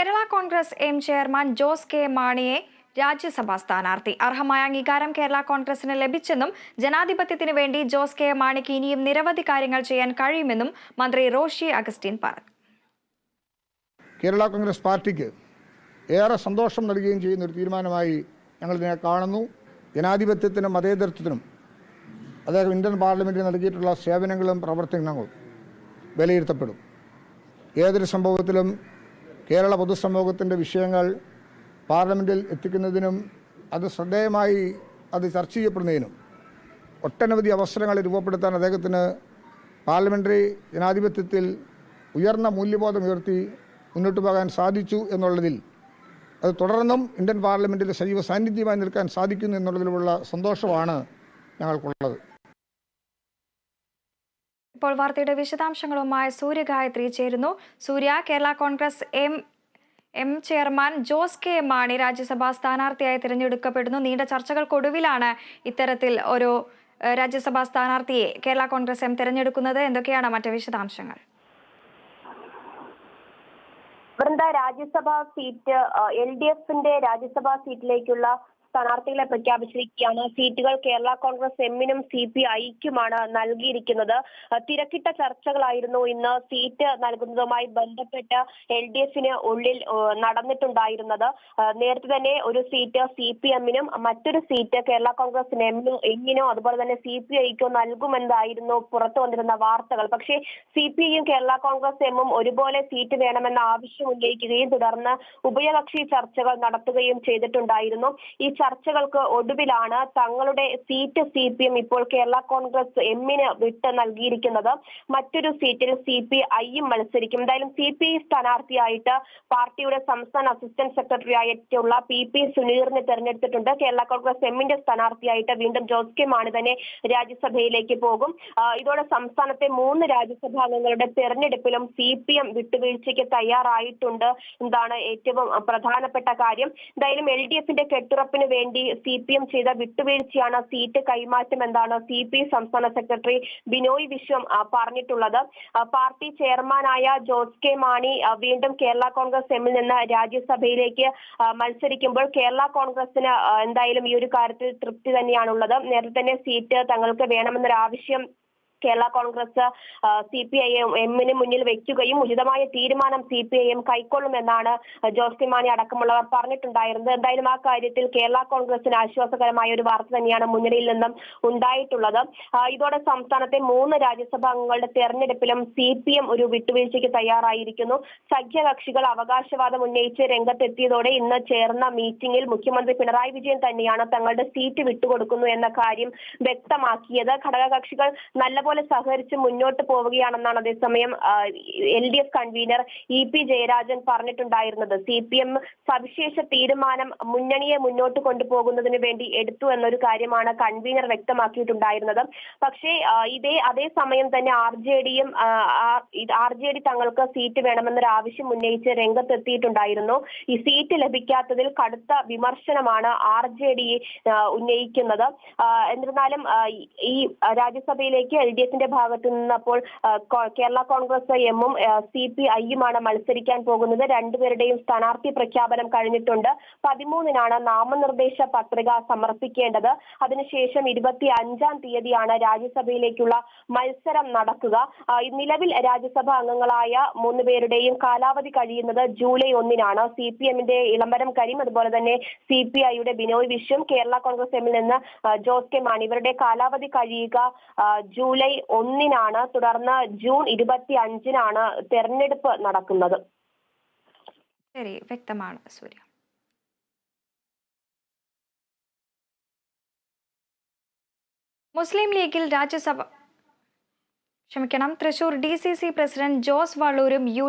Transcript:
Kerala Congress M chairman Jose K മാണിയെ രാജ്യസഭാ സ്ഥാനാർത്ഥി. അർഹമായ അംഗീകാരം കേരള കോൺഗ്രസിന് ലഭിച്ചെന്നും ജനാധിപത്യത്തിന് വേണ്ടി ജോസ് കെ മാണിക്ക് ഇനിയും നിരവധി കാര്യങ്ങൾ ചെയ്യാൻ കഴിയുമെന്നും മന്ത്രി റോഷി അഗസ്റ്റിൻ പറഞ്ഞു. കേരള കോൺഗ്രസ് പാർട്ടിക്ക് ഏറെ സന്തോഷം നൽകുകയും ചെയ്യുന്ന ഒരു തീരുമാനമായി ഞങ്ങൾ ഇതിനെ കാണുന്നു. ജനാധിപത്യത്തിനും മതേതരത്വത്തിനും അദ്ദേഹം ഇന്ത്യൻ പാർലമെന്റിൽ നൽകിയിട്ടുള്ള സേവനങ്ങളും പ്രവർത്തനങ്ങളും വിലയിരുത്തപ്പെടും. ഏതൊരു സംഭവത്തിലും കേരള പൊതുസമൂഹത്തിന്റെ വിഷയങ്ങൾ പാർലമെന്റിൽ എത്തിക്കുന്നതിനും അത് ശ്രദ്ധേയമായി അത് ചർച്ച ചെയ്യപ്പെടുന്നതിനും ഒട്ടനവധി അവസരങ്ങൾ രൂപപ്പെടുത്താൻ അദ്ദേഹത്തിന് പാർലമെന്ററി ജനാധിപത്യത്തിൽ ഉയർന്ന മൂല്യബോധം ഉയർത്തി മുന്നോട്ട് പോകാൻ സാധിച്ചു എന്നുള്ളതിൽ അത് തുടർന്നും ഇന്ത്യൻ പാർലമെന്റിൽ സജീവ സാന്നിധ്യമായി നിൽക്കാൻ സാധിക്കുന്നു എന്നുള്ളതിലുള്ള സന്തോഷമാണ് ഞങ്ങൾക്കുള്ളത്. ഇപ്പോൾ വാർത്തയുടെ വിശദാംശങ്ങളുമായി സൂര്യഗായത്രി ചേരുന്നു. Surya Kerala Congress M M chairman Jose K Mani Rajya Sabha സ്ഥാനാർത്ഥിയായി തിരഞ്ഞെടുക്കപ്പെടുന്നു. നീണ്ട ചർച്ചകൾക്കൊടുവിലാണ് ഇത്തരത്തിൽ ഒരു രാജ്യസഭാ സ്ഥാനാർത്ഥിയെ കേരള കോൺഗ്രസ് എം തിരഞ്ഞെടുക്കുന്നത്. എന്തൊക്കെയാണ് മറ്റു വിശദാംശങ്ങൾ? Vrinda Rajya Sabha seat L D എഫിന്റെ രാജ്യസഭാ സീറ്റിലേക്കുള്ള സ്ഥാനാർത്ഥികളെ പ്രഖ്യാപിച്ചിരിക്കുകയാണ്. സീറ്റുകൾ കേരള കോൺഗ്രസ് എമ്മിനും സി പി ഐക്കുമാണ് നൽകിയിരിക്കുന്നത്. തിരക്കിട്ട ചർച്ചകളായിരുന്നു ഇന്ന് സീറ്റ് നൽകുന്നതുമായി ബന്ധപ്പെട്ട് എൽ ഡി എഫിന് ഉള്ളിൽ നടന്നിട്ടുണ്ടായിരുന്നത്. നേരത്തെ തന്നെ ഒരു സീറ്റ് സി പി എമ്മിനും മറ്റൊരു സീറ്റ് കേരള കോൺഗ്രസിന് എമ്മിനോ എമ്മിനോ അതുപോലെ തന്നെ സി പി ഐക്കോ നൽകുമെന്നായിരുന്നു പുറത്തു വന്നിരുന്ന വാർത്തകൾ. പക്ഷേ സി പി ഐയും കേരള കോൺഗ്രസ് എമ്മും ഒരുപോലെ സീറ്റ് വേണമെന്ന ആവശ്യം ഉന്നയിക്കുകയും തുടർന്ന് ഉഭയകക്ഷി ചർച്ചകൾ നടത്തുകയും ചെയ്തിട്ടുണ്ടായിരുന്നു. ഈ ചർച്ചകൾക്ക് ഒടുവിലാണ് തങ്ങളുടെ സീറ്റ് സി പി എം ഇപ്പോൾ കേരള കോൺഗ്രസ് എമ്മിന് വിട്ട് നൽകിയിരിക്കുന്നത്. മറ്റൊരു സീറ്റിൽ സി പി ഐയും മത്സരിക്കും. എന്തായാലും സി പി ഐ സ്ഥാനാർത്ഥിയായിട്ട് പാർട്ടിയുടെ സംസ്ഥാന അസിസ്റ്റന്റ് സെക്രട്ടറി ആയിട്ടുള്ള പി പി സുനീറിനെ തെരഞ്ഞെടുത്തിട്ടുണ്ട്. കേരള കോൺഗ്രസ് എമ്മിന്റെ സ്ഥാനാർത്ഥിയായിട്ട് വീണ്ടും ജോസ് കെ മാണി തന്നെ രാജ്യസഭയിലേക്ക് പോകും. ഇതോടെ സംസ്ഥാനത്തെ മൂന്ന് രാജ്യസഭാംഗങ്ങളുടെ തെരഞ്ഞെടുപ്പിലും സി പി എം വിട്ടുവീഴ്ചയ്ക്ക് തയ്യാറായിട്ടുണ്ട്. എന്താണ് ഏറ്റവും പ്രധാനപ്പെട്ട കാര്യം. എന്തായാലും എൽ ഡി എഫിന്റെ കെട്ടുറപ്പിന് വേണ്ടി സി പി എം ചെയ്ത വിട്ടുവീഴ്ചയാണ് സീറ്റ് കൈമാറ്റം എന്നാണ് സി പി സംസ്ഥാന സെക്രട്ടറി ബിനോയ് വിശ്വം പറഞ്ഞിട്ടുള്ളത്. പാർട്ടി ചെയർമാനായ ജോസ് കെ മാണി വീണ്ടും കേരള കോൺഗ്രസ് എമ്മിൽ നിന്ന് രാജ്യസഭയിലേക്ക് മത്സരിക്കുമ്പോൾ കേരള കോൺഗ്രസിന് എന്തായാലും ഈ ഒരു കാര്യത്തിൽ തൃപ്തി തന്നെയാണുള്ളത്. നേരത്തെ തന്നെ സീറ്റ് തങ്ങൾക്ക് വേണമെന്നൊരു ആവശ്യം Kerala Congress C P I എമ്മിന് മുന്നിൽ വെക്കുകയും ഉചിതമായ തീരുമാനം സി പി ഐ എം കൈക്കൊള്ളുമെന്നാണ് ജോസ് മാണി അടക്കമുള്ളവർ പറഞ്ഞിട്ടുണ്ടായിരുന്നത്. എന്തായാലും ആ കാര്യത്തിൽ കേരള കോൺഗ്രസിന് ആശ്വാസകരമായ ഒരു വാർത്ത തന്നെയാണ് മുന്നണിയിൽ നിന്നും ഉണ്ടായിട്ടുള്ളത്. ഇതോടെ സംസ്ഥാനത്തെ മൂന്ന് രാജ്യസഭാ അംഗങ്ങളുടെ തെരഞ്ഞെടുപ്പിലും സി പി എം ഒരു വിട്ടുവീഴ്ചയ്ക്ക് തയ്യാറായിരിക്കുന്നു. സഖ്യകക്ഷികൾ അവകാശവാദം ഉന്നയിച്ച് രംഗത്തെത്തിയതോടെ ഇന്ന് ചേർന്ന മീറ്റിംഗിൽ മുഖ്യമന്ത്രി പിണറായി വിജയൻ തന്നെയാണ് തങ്ങളുടെ സീറ്റ് വിട്ടുകൊടുക്കുന്നു എന്ന കാര്യം വ്യക്തമാക്കിയത്. ഘടകകക്ഷികൾ നല്ലപോലെ സഹകരിച്ച് മുന്നോട്ട് പോവുകയാണെന്നാണ് അതേസമയം L D F convener E P Jayarajan പറഞ്ഞിട്ടുണ്ടായിരുന്നത്. സി പി എം സവിശേഷ തീരുമാനം മുന്നണിയെ മുന്നോട്ട് കൊണ്ടുപോകുന്നതിന് വേണ്ടി എടുത്തു എന്നൊരു കാര്യമാണ് കൺവീനർ വ്യക്തമാക്കിയിട്ടുണ്ടായിരുന്നത്. പക്ഷേ ഇതേ അതേസമയം തന്നെ ആർ ജെ ഡിയും ആർ ജെ ഡി തങ്ങൾക്ക് സീറ്റ് വേണമെന്നൊരു ആവശ്യം ഉന്നയിച്ച് രംഗത്തെത്തിയിട്ടുണ്ടായിരുന്നു. ഈ സീറ്റ് ലഭിക്കാത്തതിൽ കടുത്ത വിമർശനമാണ് ആർ ജെ ഡി ഉന്നയിക്കുന്നത്. എന്നിരുന്നാലും ഈ രാജ്യസഭയിലേക്ക് എൽ ഡി എഫിന്റെ ഭാഗത്തു നിന്ന് അപ്പോൾ കേരള കോൺഗ്രസ് എമ്മും സി പി ഐയുമാണ് മത്സരിക്കാൻ പോകുന്നത്. രണ്ടുപേരുടെയും സ്ഥാനാർത്ഥി പ്രഖ്യാപനം കഴിഞ്ഞിട്ടുണ്ട്. പതിമൂന്നിനാണ് നാമനിർദ്ദേശ പത്രിക സമർപ്പിക്കേണ്ടത്. അതിനുശേഷം ഇരുപത്തി അഞ്ചാം തീയതിയാണ് രാജ്യസഭയിലേക്കുള്ള മത്സരം നടക്കുക. നിലവിൽ രാജ്യസഭാ അംഗങ്ങളായ മൂന്ന് പേരുടെയും കാലാവധി കഴിയുന്നത് ജൂലൈ ഒന്നിനാണ്. സി പി എമ്മിന്റെ ഇളംബരം കരീം അതുപോലെ തന്നെ സി പി ഐയുടെ ബിനോയ് വിശ്വം കേരള കോൺഗ്രസ് എമ്മിൽ നിന്ന് ജോസ് കെ മാണി. ഇവരുടെ കാലാവധി കഴിയുക ആ, ജൂലൈ ഒന്നിനാണ് തുടർന്ന് ജൂൺ ഇരുപത്തി അഞ്ചിനാണ് തെരഞ്ഞെടുപ്പ് നടക്കുന്നത്. ശരി വ്യക്തമാണ് സൂര്യ. മുസ്ലിം ലീഗിൽ രാജ്യസഭ ക്ഷമിക്കണം Thrissur D C C president Jose വള്ളൂരും U